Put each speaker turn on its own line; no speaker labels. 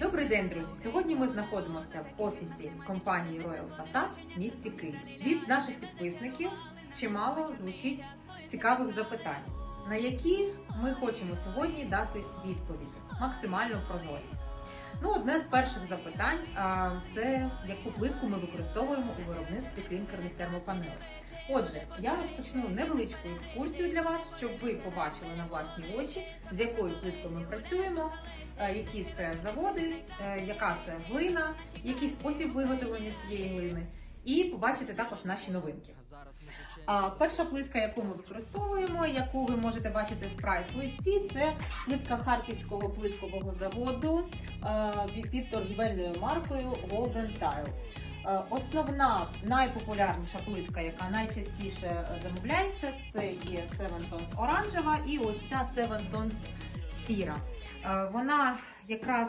Добрий день, друзі! Сьогодні ми знаходимося в офісі компанії Royal Facade в місті Київ. Від наших підписників чимало звучить цікавих запитань, на які ми хочемо сьогодні дати відповіді максимально прозорі. Ну, одне з перших запитань це яку плитку ми використовуємо у виробництві клінкерних термопанелей. Отже, я розпочну невеличку екскурсію для вас, щоб ви побачили на власні очі, з якою плиткою ми працюємо, е, які це заводи, е, яка це глина, який спосіб виготовлення цієї глини, і побачити також наші новинки. Перша плитка, яку ми використовуємо, яку ви можете бачити в прайс-листі, це плитка харківського плиткового заводу е, під торгівельною маркою Golden Tile. Е, Основна найпопулярніша плитка, яка найчастіше е, замовляється, це є Seven Tons оранжева і ось ця Seven Tons сіра. Е, Вона якраз